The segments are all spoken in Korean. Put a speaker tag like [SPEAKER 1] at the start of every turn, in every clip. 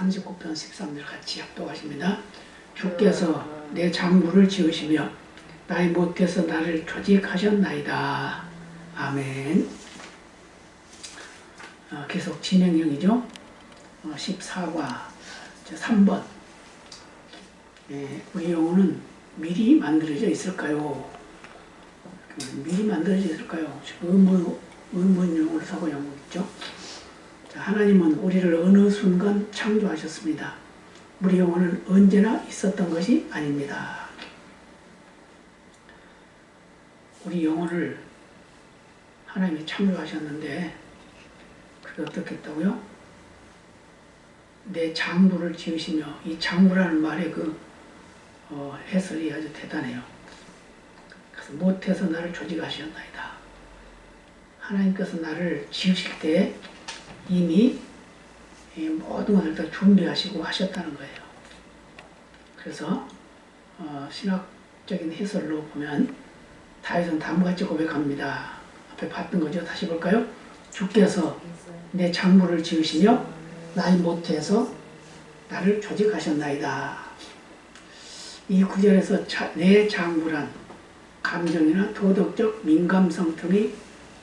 [SPEAKER 1] 39편 13절 같이 합독하십니다. 주께서 내 장부를 지으시며 나의 못해서 나를 조직하셨나이다. 아멘. 어, 계속 진행형이죠. 어, 14과 3번. 예, 우리 영혼은 미리 만들어져 있을까요? 그 미리 만들어져 있을까요? 의문, 의문용으로 사고 영웅이죠. 자, 하나님은 우리를 어느 순간 창조하셨습니다. 우리 영혼은 언제나 있었던 것이 아닙니다. 우리 영혼을 하나님이 창조하셨는데 그게 어떻게 했다고요? 내 장부를 지으시며 이 장부라는 말의 그 어, 해설이 아주 대단해요. 그래서 못해서 나를 조직하셨나이다. 하나님께서 나를 지으실 때 이미 모든 것을 다 준비하시고 하셨다는 거예요. 그래서 어, 신학적인 해설로 보면 다윗은 다음같이 고백합니다. 앞에 봤던 거죠. 다시 볼까요? 주께서 내 장부를 지으시며 나이 못해서 나를 조직하셨나이다. 이 구절에서 자, 내 장부란 감정이나 도덕적 민감성 등이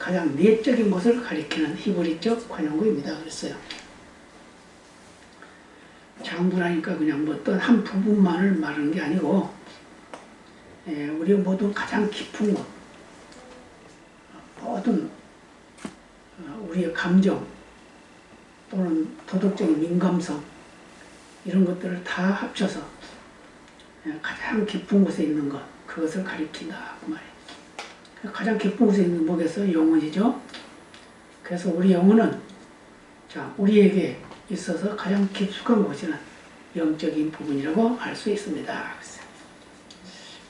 [SPEAKER 1] 가장 내적인 것을 가리키는 히브리적 관용구입니다. 그랬어요. 장부라니까 그냥 뭐 어떤 한 부분만을 말하는 게 아니고 예, 우리 모두 가장 깊은 것 모든 어, 우리의 감정 또는 도덕적인 민감성 이런 것들을 다 합쳐서 예, 가장 깊은 곳에 있는 것 그것을 가리킨다 그 말이에요. 가장 깊은 곳에 있는 뭐겠어요? 영혼이죠. 그래서 우리 영혼은 자 우리에게 있어서 가장 깊숙한 곳이는 영적인 부분이라고 할 수 있습니다.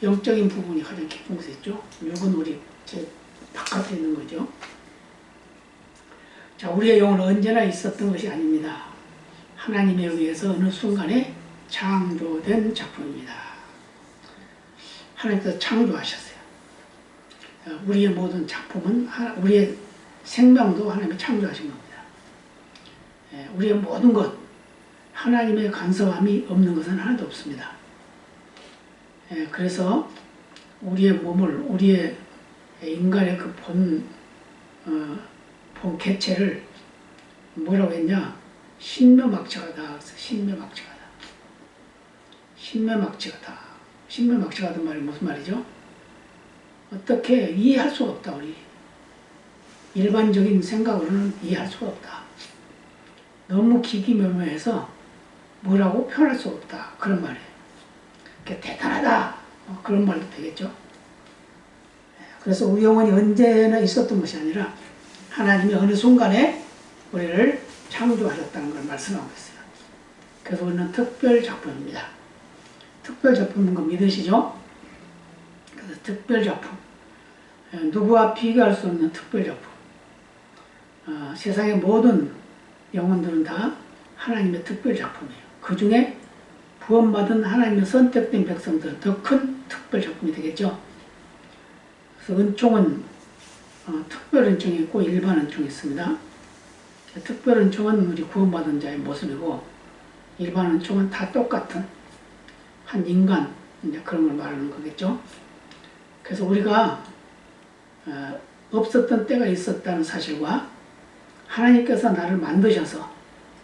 [SPEAKER 1] 영적인 부분이 가장 깊은 곳에 있죠. 육은 우리 제 바깥에 있는 거죠. 자, 우리의 영혼은 언제나 있었던 것이 아닙니다. 하나님에 의해서 어느 순간에 창조된 작품입니다. 하나님께서 창조하셨어요. 우리의 모든 작품은 우리의 생명도 하나님이 창조하신 겁니다. 예, 우리의 모든 것 하나님의 간섭함이 없는 것은 하나도 없습니다. 예, 그래서 우리의 몸을 우리의 인간의 그 본, 어, 본 개체를 뭐라고 했냐? 신묘막측하다. 신묘막측하다. 신묘막측하다. 신묘막측하다 말이 무슨 말이죠? 어떻게 이해할 수가 없다 우리. 일반적인 생각으로는 이해할 수가 없다. 너무 기기묘묘해서 뭐라고 표현할 수 없다. 그런 말이에요. 대단하다. 어, 그런 말도 되겠죠. 예, 그래서 우리 영혼이 언제나 있었던 것이 아니라 하나님이 어느 순간에 우리를 창조하셨다는 걸 말씀하고 있어요. 그래서 우리는 특별 작품입니다. 특별 작품인 거 믿으시죠? 특별 작품. 예, 누구와 비교할 수 없는 특별 작품. 어, 세상의 모든 영혼들은 다 하나님의 특별 작품이에요. 그 중에 구원받은 하나님의 선택된 백성들은 더 큰 특별 작품이 되겠죠. 그래서 은총은 어, 특별 은총이 있고 일반 은총이 있습니다. 특별 은총은 우리 구원받은 자의 모습이고 일반 은총은 다 똑같은 한 인간 이제 그런 걸 말하는 거겠죠. 그래서 우리가 어, 없었던 때가 있었다는 사실과 하나님께서 나를 만드셔서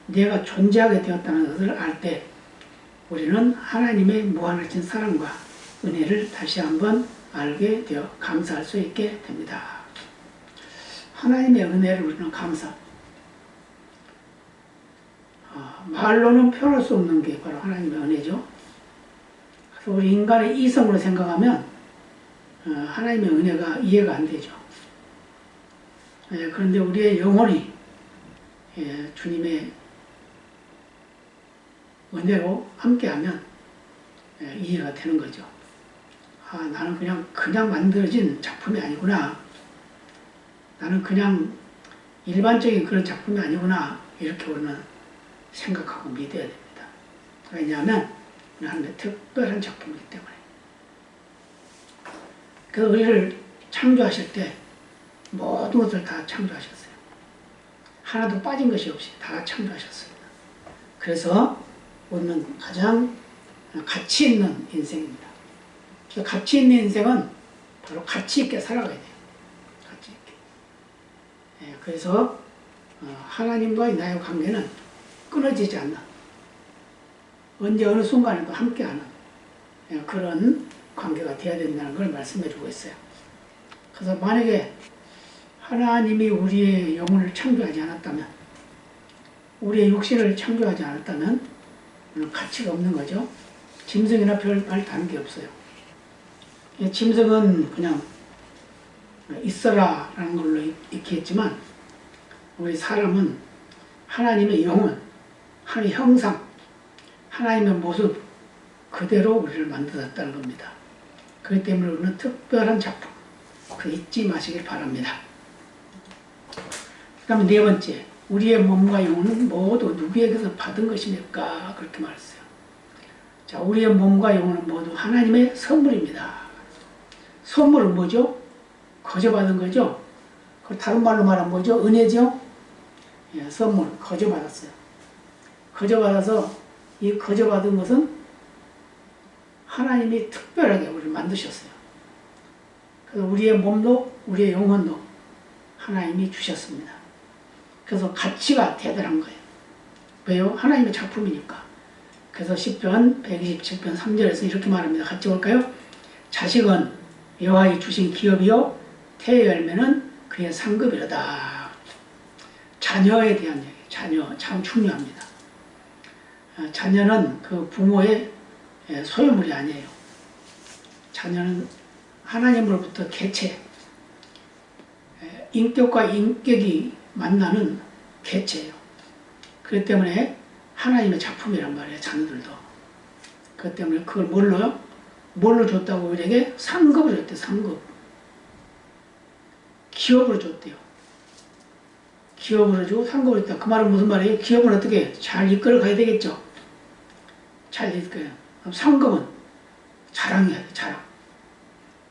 [SPEAKER 1] 내가 존재하게 되었다는 것을 알 때 우리는 하나님의 무한하신 사랑과 은혜를 다시 한번 알게 되어 감사할 수 있게 됩니다. 하나님의 은혜를 우리는 감사. 어, 말로는 표현할 수 없는 게 바로 하나님의 은혜죠. 그래서 우리 인간의 이성으로 생각하면 어, 하나님의 은혜가 이해가 안 되죠. 예, 그런데 우리의 영혼이 예, 주님의 은혜로 함께하면 예, 이해가 되는 거죠. 아, 나는 그냥 그냥 만들어진 작품이 아니구나. 나는 그냥 일반적인 그런 작품이 아니구나. 이렇게 우리는 생각하고 믿어야 됩니다. 왜냐하면 하나님의 특별한 작품이기 때문에. 그 우리를 창조하실 때 모든 것을 다 창조하셨어요. 하나도 빠진 것이 없이 다 창조하셨습니다. 그래서 우리는 가장 가치 있는 인생입니다. 그 가치 있는 인생은 바로 가치 있게 살아가야 돼요. 가치 있게. 예, 그래서 어, 하나님과의 나의 관계는 끊어지지 않는 언제 어느 순간에도 함께하는 예, 그런 관계가 되어야 된다는 걸 말씀해 주고 있어요. 그래서 만약에 하나님이 우리의 영혼을 창조하지 않았다면 우리의 육신을 창조하지 않았다면 가치가 없는 거죠. 짐승이나 별말 다른 게 없어요. 이 짐승은 그냥 있어라 라는 걸로 이렇게 했지만 우리 사람은 하나님의 영혼, 하나님의 형상, 하나님의 모습 그대로 우리를 만들었다는 겁니다. 그렇기 때문에 우리는 특별한 작품, 그 잊지 마시길 바랍니다. 그 다음에 네 번째, 우리의 몸과 영혼은 모두 누구에게서 받은 것입니까? 그렇게 말했어요. 자, 우리의 몸과 영혼은 모두 하나님의 선물입니다. 선물은 뭐죠? 거저받은 거죠? 그 다른 말로 말하면 뭐죠? 은혜죠? 예, 선물, 거저받았어요. 거저받아서 이 거저받은 것은 하나님이 특별하게 우리를 만드셨어요. 그래서 우리의 몸도 우리의 영혼도 하나님이 주셨습니다. 그래서 가치가 대단한 거예요. 왜요? 하나님의 작품이니까. 그래서 10편 127편 3절에서 이렇게 말합니다. 같이 볼까요? 자식은 여호와의 주신 기업이요 태의 열매는 그의 상급이로다. 자녀에 대한 얘기, 자녀 참 중요합니다. 아, 자녀는 그 부모의 예, 소유물이 아니에요. 자녀는 하나님으로부터 개체, 예, 인격과 인격이 만나는 개체예요. 그렇기 때문에 하나님의 작품이란 말이에요. 자녀들도. 그렇기 때문에 그걸 뭘로요? 뭘로 줬다고 우리에게? 상급을 줬대요. 상급. 기업으로 줬대요. 기업으로 주고 상급을 줬다. 그 말은 무슨 말이에요? 기업은 어떻게 잘 이끌어 가야 되겠죠? 잘 이끌어요. 그럼 상급은 자랑해야 돼. 자랑.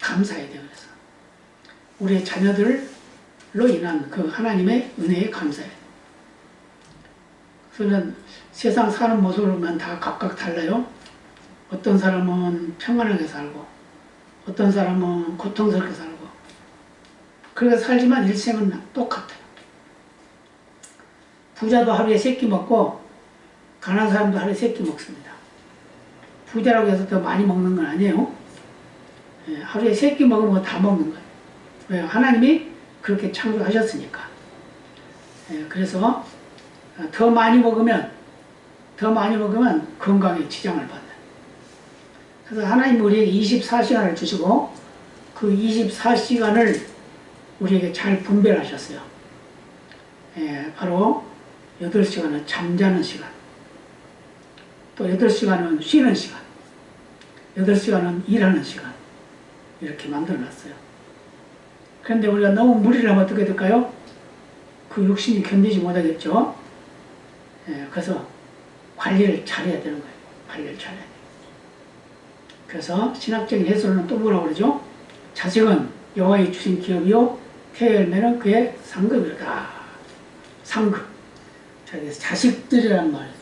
[SPEAKER 1] 감사해야 돼요. 그래서. 우리의 자녀들로 인한 그 하나님의 은혜에 감사해야 돼. 그러면 세상 사는 모습으로만 다 각각 달라요. 어떤 사람은 평안하게 살고, 어떤 사람은 고통스럽게 살고, 그렇게 살지만 일생은 똑같아요. 부자도 하루에 세 끼 먹고, 가난한 사람도 하루에 세 끼 먹습니다. 부자라고 해서 더 많이 먹는 건 아니에요. 예, 하루에 세 끼 먹으면 다 먹는 거예요. 왜요? 하나님이 그렇게 창조하셨으니까. 예, 그래서 더 많이 먹으면 더 많이 먹으면 건강에 지장을 받아요. 그래서 하나님 우리에게 24시간을 주시고 그 24시간을 우리에게 잘 분별하셨어요. 예, 바로 8시간은 잠자는 시간, 또 8시간은 쉬는 시간, 8시간은 일하는 시간 이렇게 만들어 놨어요. 그런데 우리가 너무 무리를 하면 어떻게 될까요? 그 육신이 견디지 못하겠죠. 예, 그래서 관리를 잘해야 되는 거예요. 관리를 잘해야 돼요. 그래서 신학적인 해설은 또 뭐라고 그러죠? 자식은 여호와의 주신 기업이요 태열매는 그의 상급이다. 상급. 자, 그래서 자식들이란 말.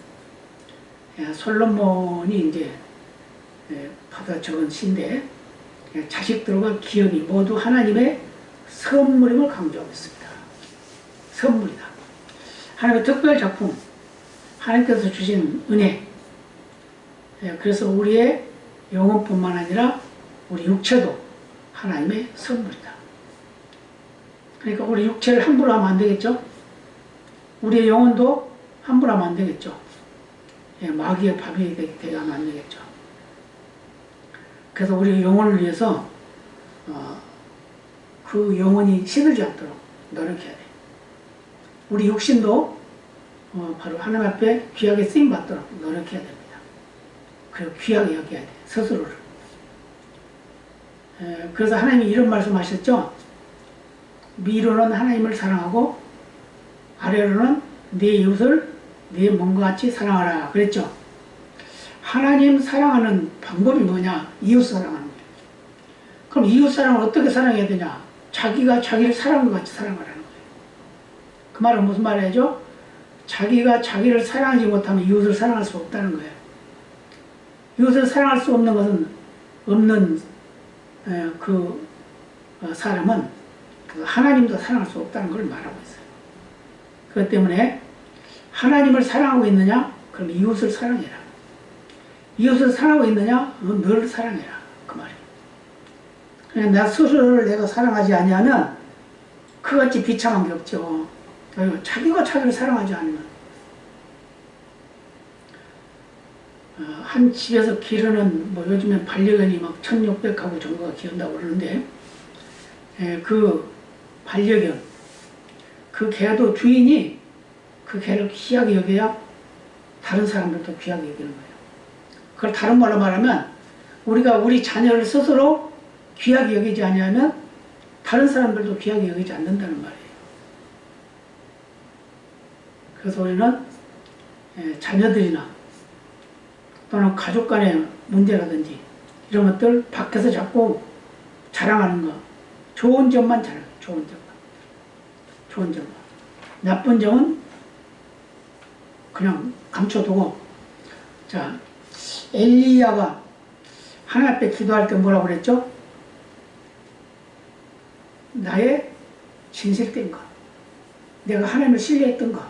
[SPEAKER 1] 예, 솔로몬이 이제 예, 받아 적은 시인데 예, 자식들과 기업이 모두 하나님의 선물임을 강조하고 있습니다. 선물이다. 하나님의 특별 작품. 하나님께서 주신 은혜. 예, 그래서 우리의 영혼뿐만 아니라 우리 육체도 하나님의 선물이다. 그러니까 우리 육체를 함부로 하면 안 되겠죠? 우리의 영혼도 함부로 하면 안 되겠죠? 예, 마귀의 밥이 되게 하면 안 되겠죠? 그래서 우리 영혼을 위해서 어, 그 영혼이 시들지 않도록 노력해야 돼. 우리 육신도 어, 바로 하나님 앞에 귀하게 쓰임 받도록 노력해야 됩니다. 그리고 귀하게 여겨야 돼 스스로를. 에, 그래서 하나님이 이런 말씀하셨죠. 위로는 하나님을 사랑하고 아래로는 내 이웃을 내 몸과 같이 사랑하라 그랬죠. 하나님 사랑하는 방법이 뭐냐? 이웃 사랑하는 거예요. 그럼 이웃 사랑을 어떻게 사랑해야 되냐? 자기가 자기를 사랑하는 것 같이 사랑하라는 거예요. 그 말은 무슨 말이죠? 자기가 자기를 사랑하지 못하면 이웃을 사랑할 수 없다는 거예요. 이웃을 사랑할 수 없는 것은 없는 에, 그 어, 사람은 그 하나님도 사랑할 수 없다는 걸 말하고 있어요. 그렇기 때문에 하나님을 사랑하고 있느냐? 그럼 이웃을 사랑해라. 이웃을 사랑하고 있느냐? 너 너를 사랑해라. 그 말이에요. 그냥 나 스스로를 내가 사랑하지 아니하면 그같이 비참한 게 없죠. 자기가 자기를 사랑하지 않으면 어, 한 집에서 기르는 뭐 요즘엔 반려견이 막 1600하고 정도가 기른다고 그러는데 예, 그 반려견 그 개도 주인이 그 개를 귀하게 여겨야 다른 사람들도 귀하게 여기는 거예요. 그걸 다른 말로 말하면 우리가 우리 자녀를 스스로 귀하게 여기지 아니하면 다른 사람들도 귀하게 여기지 않는다는 말이에요. 그래서 우리는 예, 자녀들이나 또는 가족 간의 문제라든지 이런 것들 밖에서 자꾸 자랑하는 거 좋은 점만 자랑해 좋은 점만 좋은 점만 나쁜 점은 그냥 감춰두고 자 엘리야가 하나님 앞에 기도할 때 뭐라고 그랬죠? 나의 진실된 것 내가 하나님을 신뢰했던 것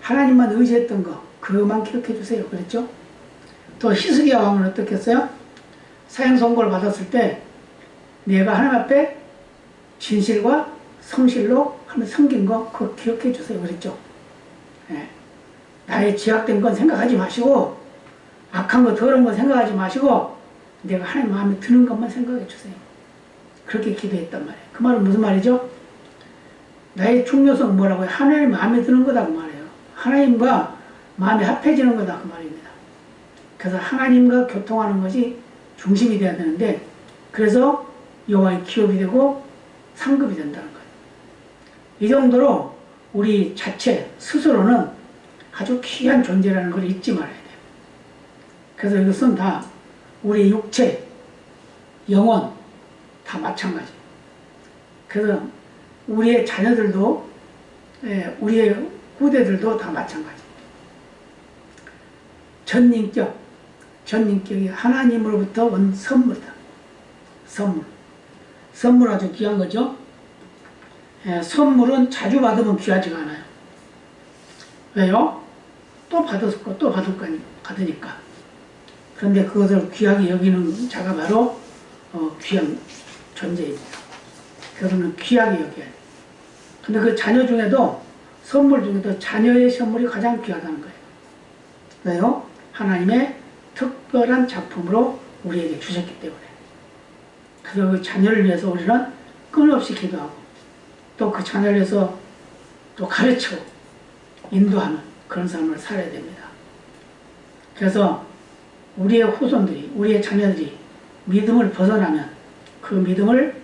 [SPEAKER 1] 하나님만 의지했던 거 그것만 기록해 주세요 그랬죠? 또 히스기야 왕은 어떻게 했어요? 사형 선고를 받았을 때 내가 하나님 앞에 진실과 성실로 하는 섬긴 거 그거 기억해 주세요 그랬죠? 예. 나의 죄악된 건 생각하지 마시고 악한 거 더러운 거 생각하지 마시고 내가 하나님 마음에 드는 것만 생각해 주세요. 그렇게 기도했단 말이에요. 그 말은 무슨 말이죠? 나의 중요성 뭐라고요? 하나님 마음에 드는 거다 그 말이에요. 하나님과 마음이 합해지는 거다 그 말입니다. 그래서 하나님과 교통하는 것이 중심이 돼야 되는데 그래서 여호와의 기업이 되고 상급이 된다는 거예요. 이 정도로 우리 자체 스스로는 아주 귀한 존재라는 걸 잊지 말아야 돼요. 그래서 이것은 다 우리 육체, 영혼 다 마찬가지. 그래서 우리의 자녀들도 예, 우리의 후대들도 다 마찬가지. 전인격, 전인격이 하나님으로부터 온 선물이다. 선물. 선물 아주 귀한 거죠. 예, 선물은 자주 받으면 귀하지가 않아요. 왜요? 또 받았고 또 받을 거니 받으니까. 그런데 그것을 귀하게 여기는 자가 바로 어, 귀한 존재입니다. 그러면 귀하게 여겨야 돼. 근데 그 자녀 중에도 선물 중에도 자녀의 선물이 가장 귀하다는 거예요. 왜요? 하나님의 특별한 작품으로 우리에게 주셨기 때문에. 그래서 그 자녀를 위해서 우리는 끊임없이 기도하고 또 그 자녀를 위해서 또 가르치고 인도하는 그런 삶을 살아야 됩니다. 그래서 우리의 후손들이, 우리의 자녀들이 믿음을 벗어나면 그 믿음을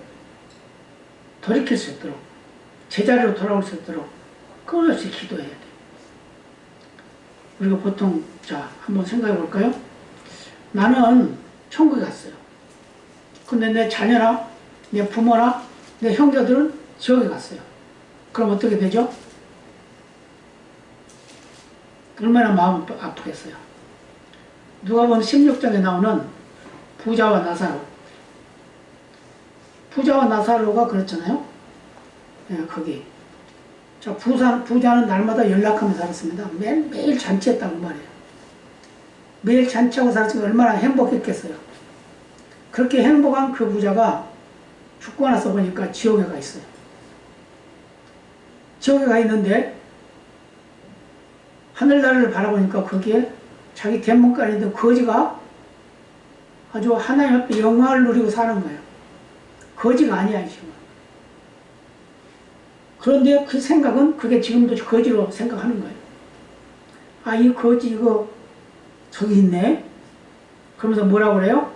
[SPEAKER 1] 돌이킬 수 있도록 제자리로 돌아올 수 있도록 끊임없이 기도해야 돼. 우리가 보통 자 한번 생각해 볼까요? 나는 천국에 갔어요. 근데 내 자녀나 내 부모나 내 형제들은 지옥에 갔어요. 그럼 어떻게 되죠? 얼마나 마음 아프겠어요. 누가 보면 16장에 나오는 부자와 나사로. 부자와 나사로가 그렇잖아요. 예, 거기. 자, 부자, 부자는 날마다 연락하며 살았습니다. 매일, 매일 잔치했다고 말이에요. 매일 잔치하고 살았으니 얼마나 행복했겠어요. 그렇게 행복한 그 부자가 죽고 나서 보니까 지옥에 가 있어요. 지옥에 가 있는데 하늘나라를 바라보니까 거기에 자기 대문간에 있는 거지가 아주 하나님 앞에 영광을 누리고 사는 거예요. 거지가 아니야, 지금. 그런데 그 생각은 그게 지금도 거지로 생각하는 거예요. 아, 이 거지 이거 저기 있네? 그러면서 뭐라고 그래요?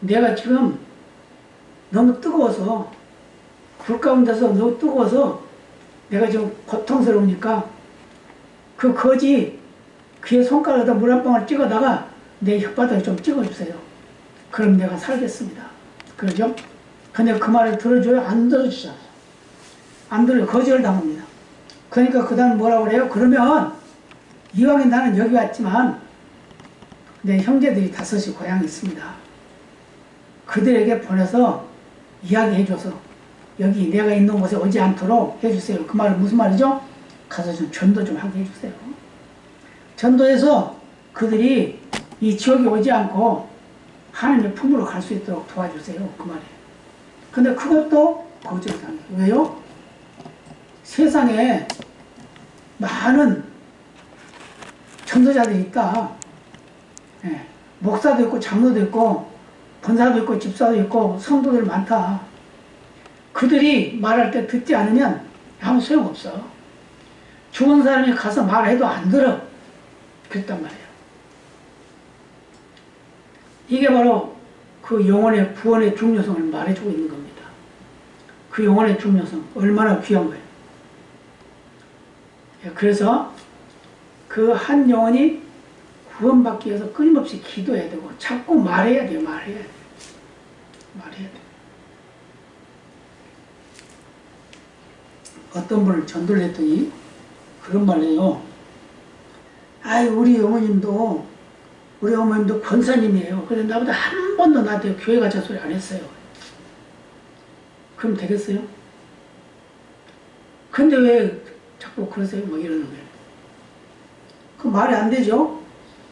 [SPEAKER 1] 내가 지금 너무 뜨거워서 불 가운데서 너무 뜨거워서 내가 지금 고통스러우니까 그 거지 그의 손가락에다 물 한 방울 찍어다가 내 혓바닥에 좀 찍어주세요. 그럼 내가 살겠습니다. 그러죠? 근데 그 말을 들어줘요? 안 들어주잖아요. 안 들어요. 거절을 당합니다. 그러니까 그 다음 뭐라고 그래요? 그러면 이왕에 나는 여기 왔지만 내 형제들이 다섯이 고향에 있습니다. 그들에게 보내서 이야기해줘서 여기 내가 있는 곳에 오지 않도록 해주세요. 그 말은 무슨 말이죠? 가서 좀 전도 좀 하게 해주세요. 전도해서 그들이 이 지옥에 오지 않고 하나님의 품으로 갈 수 있도록 도와주세요. 그 말이에요. 근데 그것도 거절당해요. 왜요? 세상에 많은 전도자들이 있다. 예, 목사도 있고 장로도 있고 권사도 있고 집사도 있고 성도들 많다. 그들이 말할 때 듣지 않으면 아무 소용없어. 죽은 사람이 가서 말해도 안 들어. 그랬단 말이에요. 이게 바로 그 영혼의 구원의 중요성을 말해주고 있는 겁니다. 그 영혼의 중요성 얼마나 귀한 거예요. 예, 그래서 그 한 영혼이 구원받기 위해서 끊임없이 기도해야 되고 자꾸 말해야 돼요. 말해야 돼요. 말해야 돼요. 어떤 분을 전도를 했더니 그런 말이에요. 아이 우리 어머님도 우리 어머님도 권사님이에요. 그런데 나보다 한 번도 나한테 교회 가자 소리 안 했어요. 그럼 되겠어요? 근데 왜 자꾸 그러세요? 뭐 이러는 거예요. 그 말이 안 되죠?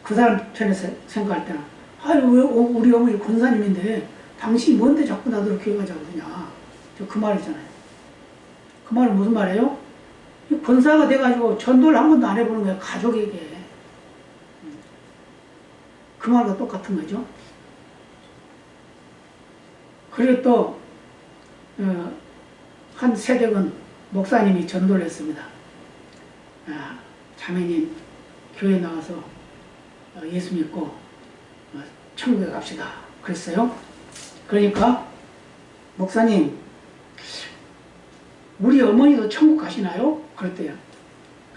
[SPEAKER 1] 그 사람 편에서 생각할 때는. 아유, 왜 어- 우리 어머니 권사님인데 당신이 뭔데 자꾸 나더러 교회 가자고 그러냐. 저 그 말이잖아요. 그 말은 무슨 말이에요? 이 권사가 돼가지고 전도를 한 번도 안 해보는 거예요. 가족에게. 그 말과 똑같은 거죠. 그리고 또, 어, 한 세력은 목사님이 전도를 했습니다. 아, 자매님, 교회 나와서 어, 예수 믿고 어, 천국에 갑시다. 그랬어요. 그러니까, 목사님, 우리 어머니도 천국 가시나요? 그랬대요.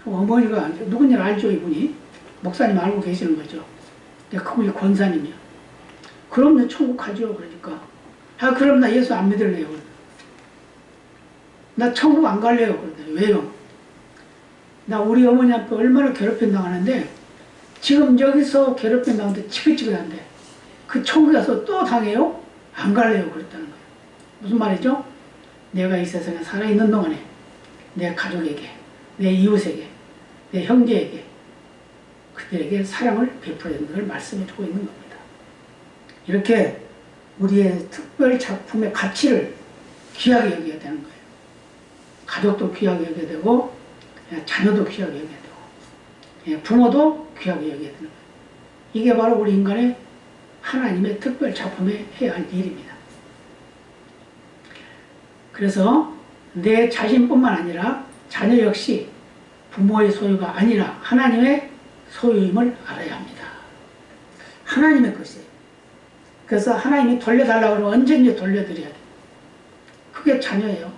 [SPEAKER 1] 어머니가 누군지 알죠, 이분이? 목사님 알고 계시는 거죠. 근데 그분이 권사님이야. 그럼요, 천국 가죠. 그러니까. 아, 그럼 나 예수 안 믿을래요. 나 천국 안 갈래요. 그러더니. 왜요? 나 우리 어머니한테 얼마나 괴롭힘 당하는데, 지금 여기서 괴롭힘 당하는데 지긋지긋한데, 그 천국 가서 또 당해요? 안 갈래요. 그랬다는 거예요. 무슨 말이죠? 내가 이 세상에 살아있는 동안에 내 가족에게, 내 이웃에게, 내 형제에게, 그들에게 사랑을 베풀어야 걸 말씀해주고 있는 겁니다. 이렇게 우리의 특별 작품의 가치를 귀하게 여겨야 되는 거예요. 가족도 귀하게 여겨야 되고, 예, 자녀도 귀하게 여겨야 되고, 예, 부모도 귀하게 여겨야 되는 거예요. 이게 바로 우리 인간의 하나님의 특별 작품에 해야 할 일입니다. 그래서 내 자신뿐만 아니라 자녀 역시 부모의 소유가 아니라 하나님의 소유임을 알아야 합니다. 하나님의 것이에요. 그래서 하나님이 돌려달라고 하면 언제든지 돌려드려야 돼요. 그게 자녀예요.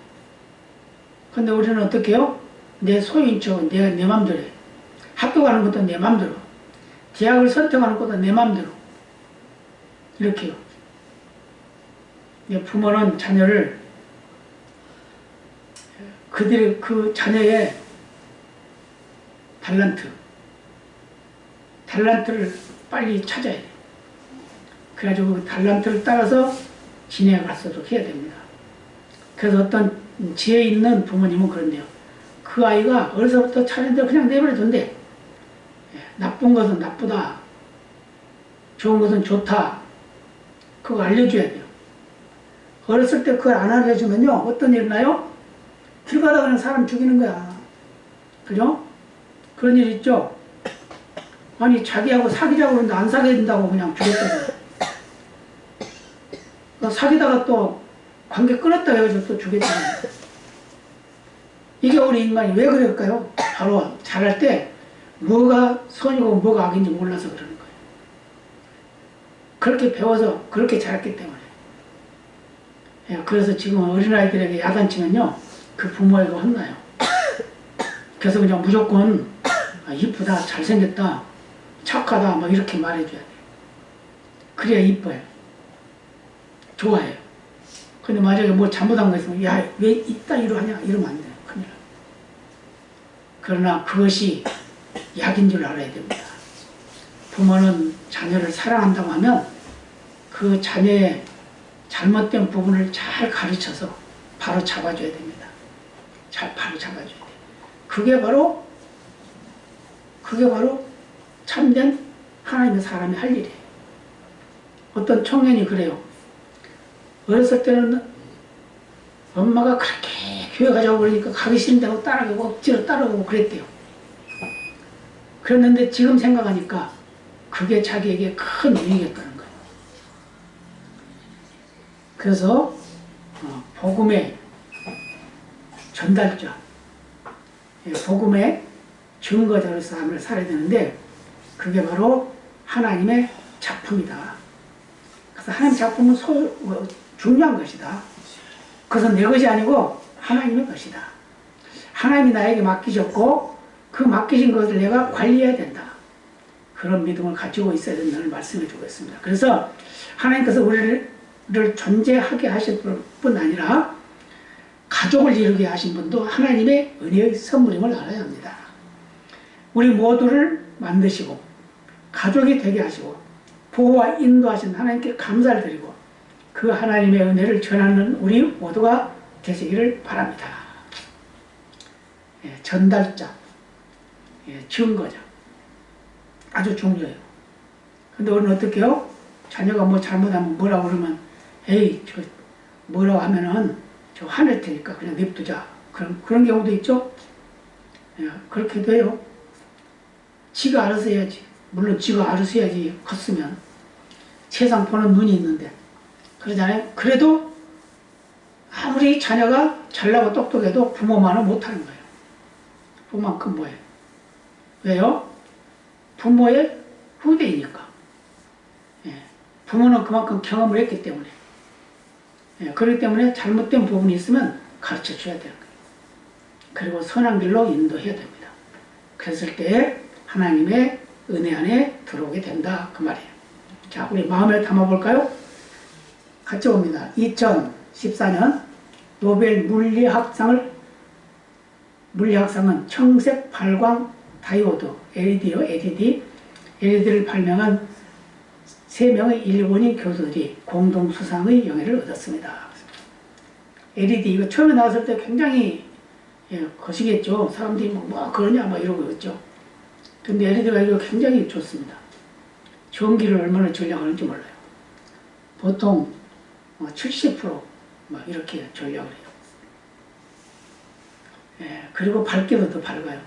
[SPEAKER 1] 근데 우리는 어떻게 해요? 내 소유인 척은 내가 내 맘대로 해. 학교 가는 것도 내 맘대로. 대학을 선택하는 것도 내 맘대로. 이렇게요. 내 부모는 자녀를 그들의 그 자녀의 달란트, 달란트를 빨리 찾아야 돼. 그래가지고 그 달란트를 따라서 있도록 해야 됩니다. 그래서 어떤 지혜 있는 부모님은 그런데요. 그 아이가 어려서부터 대로 그냥 내버려 둔대. 예, 나쁜 것은 나쁘다. 좋은 것은 좋다. 그거 알려줘야 돼요. 어렸을 때 그걸 안 알려주면요. 어떤 일 나요? 길 가다가 그냥 사람 죽이는 거야. 그죠? 그런 일 있죠? 아니, 자기하고 사귀자고 그러는데 안 된다고 그냥 죽였다고. 또 사귀다가 또 관계 끊었다 해가지고 또 죽였다고. 이게 우리 인간이 왜 그럴까요? 바로 잘할 때 뭐가 선이고 뭐가 악인지 몰라서 그러는 거예요. 그렇게 배워서 그렇게 자랐기 때문에. 예, 그래서 지금 어린아이들에게 야단치면요. 그 부모에게 혼나요. 그래서 그냥 무조건 아, 이쁘다, 잘생겼다, 착하다, 뭐 이렇게 말해줘야 돼. 그래야 이뻐요. 좋아해요. 근데 만약에 뭐 잘못한 거 있으면 야, 왜 이따위로 하냐? 이러면 안 돼요. 큰일 나요. 그러나 그것이 약인 줄 알아야 됩니다. 부모는 자녀를 사랑한다고 하면 그 자녀의 잘못된 부분을 잘 가르쳐서 바로 잡아줘야 됩니다. 잘 바로 잡아줘야 돼요. 그게 바로 그게 바로 참된 하나님의 사람이 할 일이에요. 어떤 청년이 그래요. 어렸을 때는 엄마가 그렇게 교회 가자고 그러니까 가기 싫은다고 따라가고 억지로 따라가고 그랬대요. 그랬는데 지금 생각하니까 그게 자기에게 큰 유익이었다는 거예요. 그래서 어, 복음의 전달자, 예, 복음의 증거자로서 삶을 살아야 되는데 그게 바로 하나님의 작품이다. 그래서 하나님 작품은 소, 어, 중요한 것이다. 그것은 내 것이 아니고 하나님의 것이다. 하나님이 나에게 맡기셨고 그 맡기신 것을 내가 관리해야 된다. 그런 믿음을 가지고 있어야 된다는 말씀을 주고 있습니다. 그래서 하나님께서 우리를 존재하게 하실 뿐 아니라 가족을 이루게 하신 분도 하나님의 은혜의 선물임을 알아야 합니다. 우리 모두를 만드시고 가족이 되게 하시고 보호와 인도하신 하나님께 감사를 드리고 그 하나님의 은혜를 전하는 우리 모두가 되시기를 바랍니다. 예, 전달자, 예, 증거자 아주 중요해요. 근데 우리는 어떻게 해요? 자녀가 뭐 잘못하면 뭐라고 그러면 에이 저 뭐라고 하면은 저 화낼 테니까 그냥 냅두자 그런 그런 경우도 있죠. 예, 그렇게 돼요. 지가 알아서 해야지. 물론 지가 알아서 해야지 컸으면 세상 보는 눈이 있는데 그러잖아요. 그래도 아무리 자녀가 잘나고 똑똑해도 부모만은 못하는 거예요. 부모만큼 뭐예요? 왜요? 부모의 후대이니까. 예. 부모는 그만큼 경험을 했기 때문에. 예. 그렇기 때문에 잘못된 부분이 있으면 가르쳐 줘야 되는 거예요. 그리고 선한 길로 인도해야 됩니다. 그랬을 때 하나님의 은혜 안에 들어오게 된다. 그 말이에요. 자, 우리 마음을 담아볼까요? 같이 봅니다. 2014년 노벨 물리학상을 물리학상은 청색 발광 다이오드 LED요, LED. LED를 발명한 세 명의 일본인 교수들이 공동 수상의 영예를 얻었습니다. LED 이거 처음에 나왔을 때 굉장히 예, 거시겠죠. 사람들이 뭐, 뭐 그러냐 막 이러고 있죠. 근데 LED가 이거 굉장히 좋습니다. 전기를 얼마나 절약하는지 몰라요. 보통 70%막 이렇게 절약을 해요. 예, 그리고 밝기도 더 밝아요.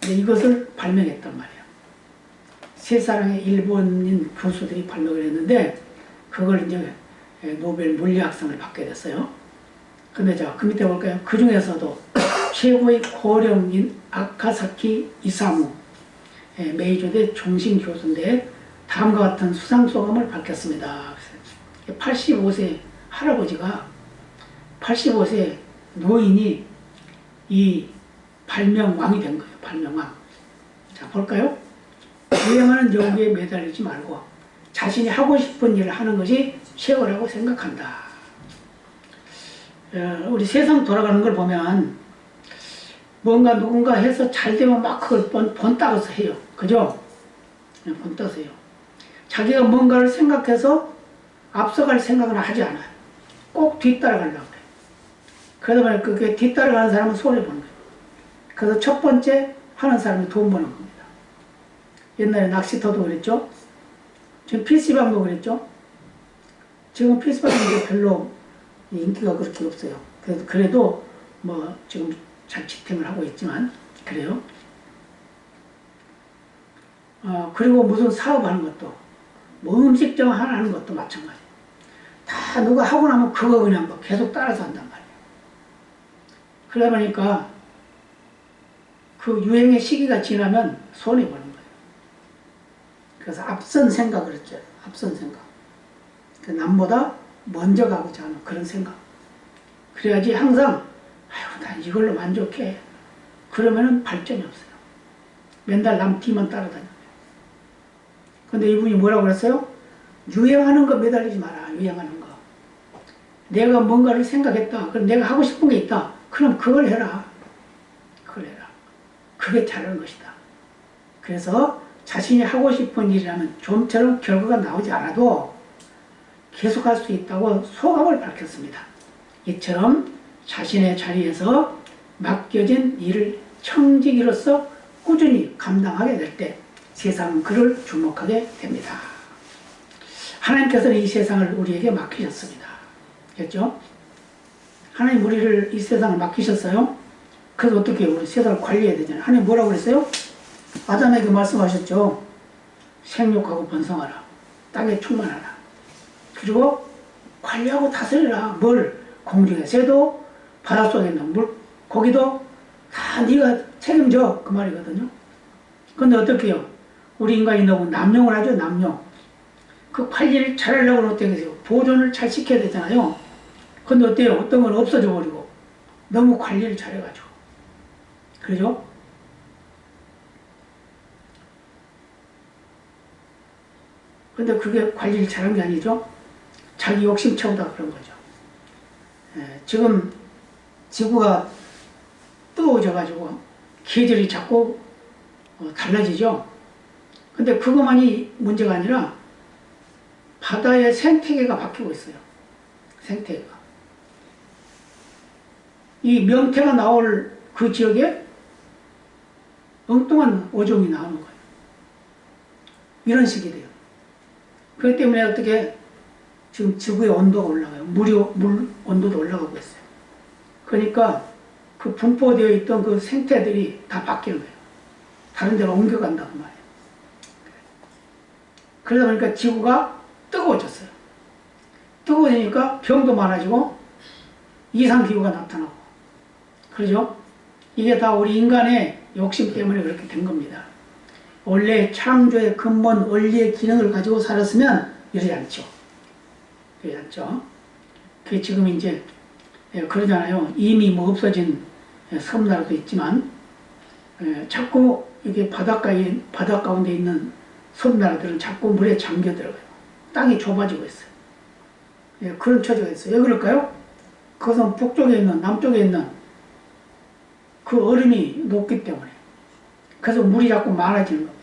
[SPEAKER 1] 근데 이것을 발명했단 말이에요. 세 사람의 일본인 교수들이 발명을 했는데 그걸 이제 노벨 물리학상을 받게 됐어요. 근데 자, 그 밑에 볼까요? 그 중에서도 최고의 고령인 아카사키 이사무 예, 메이저대 종신 교수인데 다음과 같은 수상 소감을 밝혔습니다. 85세 할아버지가 85세 노인이 이 발명왕이 된 거예요. 발명왕. 자 볼까요? 유행하는 연구에 매달리지 말고 자신이 하고 싶은 일을 하는 것이 최고라고 생각한다. 어, 우리 세상 돌아가는 걸 보면 뭔가 누군가 해서 잘 되면 막 그걸 본, 본 따라서 해요. 그죠? 네, 본 따라서 해요. 자기가 뭔가를 생각해서 앞서갈 생각은 하지 않아요. 꼭 뒤따라가려고 그래요. 그러다 보니 그게 뒤따라가는 사람은 손해보는 거예요. 그래서 첫 번째 하는 사람이 돈 버는 겁니다. 옛날에 낚시터도 그랬죠? 지금 PC방도 그랬죠? 지금 PC방이 별로 인기가 그렇게 없어요. 그래도, 그래도 뭐 지금 자취팀을 하고 있지만 그래요. 어, 그리고 무슨 사업하는 것도 뭐 음식점 하나 하는 것도 마찬가지. 다 누가 하고 나면 그거 그냥 뭐 계속 따라서 한단 말이에요. 그러다 보니까 그 유행의 시기가 지나면 손해보는. 그래서 앞선 생각을 했죠. 앞선 생각. 그 남보다 먼저 가고자 하는 그런 생각. 그래야지 항상 아유 난 이걸로 만족해. 그러면은 발전이 없어요. 맨날 남 뒤만 따라다녀요. 근데 이분이 뭐라고 그랬어요? 유행하는 거 매달리지 마라. 유행하는 거. 내가 뭔가를 생각했다. 그럼 내가 하고 싶은 게 있다. 그럼 그걸 해라. 그걸 해라. 그게 잘하는 것이다. 그래서 자신이 하고 싶은 일이라면 좀처럼 결과가 나오지 않아도 계속할 수 있다고 소감을 밝혔습니다. 이처럼 자신의 자리에서 맡겨진 일을 청지기로서 꾸준히 감당하게 될 때 세상은 그를 주목하게 됩니다. 하나님께서는 이 세상을 우리에게 맡기셨습니다. 그렇죠? 하나님 우리를 이 세상을 맡기셨어요. 그래서 어떻게? 우리 세상을 관리해야 되잖아요. 하나님 뭐라고 그랬어요? 아담에게 말씀하셨죠. 생육하고 번성하라. 땅에 충만하라. 그리고 관리하고 다스리라. 뭘? 공중의 새도 바닷속에 있는 물, 고기도 다 네가 책임져. 그 말이거든요. 근데 어떻게 해요? 우리 인간이 너무 남용을 하죠. 남용. 그 관리를 잘하려고 어떻게 해요? 보존을 잘 시켜야 되잖아요. 근데 어때요? 어떤 건 없어져 버리고 너무 관리를 잘해가지고 그러죠? 근데 그게 관리를 잘한 게 아니죠? 자기 욕심 채우다 그런 거죠. 예, 지금 지구가 뜨거워져가지고 계절이 자꾸 어, 달라지죠? 근데 그것만이 문제가 아니라 바다의 생태계가 바뀌고 있어요. 생태계가. 이 명태가 나올 그 지역에 엉뚱한 어종이 나오는 거예요. 이런 식이 돼요. 그렇기 때문에 어떻게 지금 지구의 온도가 올라가요. 물이, 물 온도도 올라가고 있어요. 그러니까 그 분포되어 있던 그 생태들이 다 바뀌는 거예요. 다른 데로 옮겨간다고 말이에요. 그러다 보니까 지구가 뜨거워졌어요. 뜨거워지니까 병도 많아지고 이상기후가 나타나고 그러죠? 이게 다 우리 인간의 욕심 때문에 그렇게 된 겁니다. 원래 창조의 근본 원리의 기능을 가지고 살았으면 이러지 않죠. 이러지 않죠. 그게 지금 이제 예, 그러잖아요. 이미 뭐 없어진 예, 섬나라도 있지만 예, 자꾸 이게 바닷가에 바닷 가운데 있는 섬나라들은 자꾸 물에 잠겨 들어가요. 땅이 좁아지고 있어요. 예, 그런 처지가 있어요. 왜 그럴까요? 그것은 북쪽에 있는 남쪽에 있는 그 얼음이 높기 때문에 그래서 물이 자꾸 많아지는 겁니다.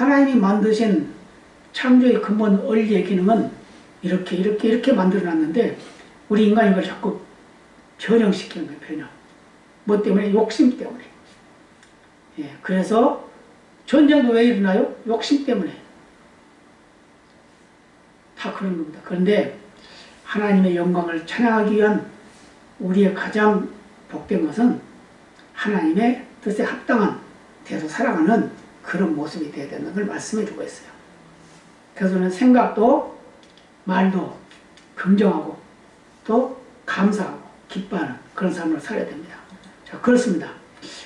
[SPEAKER 1] 하나님이 만드신 창조의 근본 원리의 기능은 이렇게 이렇게 이렇게 만들어놨는데 우리 인간이 이걸 자꾸 변형시키는 거예요. 변형. 뭐 때문에? 욕심 때문에. 예, 그래서 전쟁도 왜 일어나요? 욕심 때문에. 다 그런 겁니다. 그런데 하나님의 영광을 찬양하기 위한 우리의 가장 복된 것은 하나님의 뜻에 합당한 대로 살아가는 그런 모습이 되어야 된다는 걸 말씀해 주고 있어요. 그래서 는 생각도 말도 긍정하고 또 감사하고 기뻐하는 그런 삶을 살아야 됩니다. 자, 그렇습니다.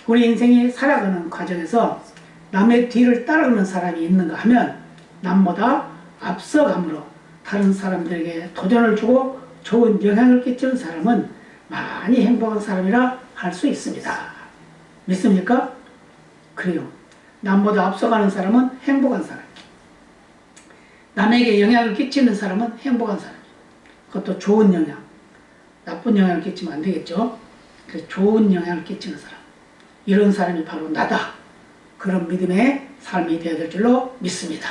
[SPEAKER 1] 우리 인생이 살아가는 과정에서 남의 뒤를 따라가는 사람이 있는가 하면 남보다 앞서감으로 다른 사람들에게 도전을 주고 좋은 영향을 끼치는 사람은 많이 행복한 사람이라 할 수 있습니다. 믿습니까? 그래요. 남보다 앞서가는 사람은 행복한 사람. 남에게 영향을 끼치는 사람은 행복한 사람. 그것도 좋은 영향. 나쁜 영향을 끼치면 안 되겠죠. 그래서 좋은 영향을 끼치는 사람. 이런 사람이 바로 나다. 그런 믿음의 삶이 되어야 될 줄로 믿습니다.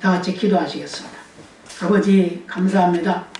[SPEAKER 1] 다 같이 기도하시겠습니다. 아버지 감사합니다.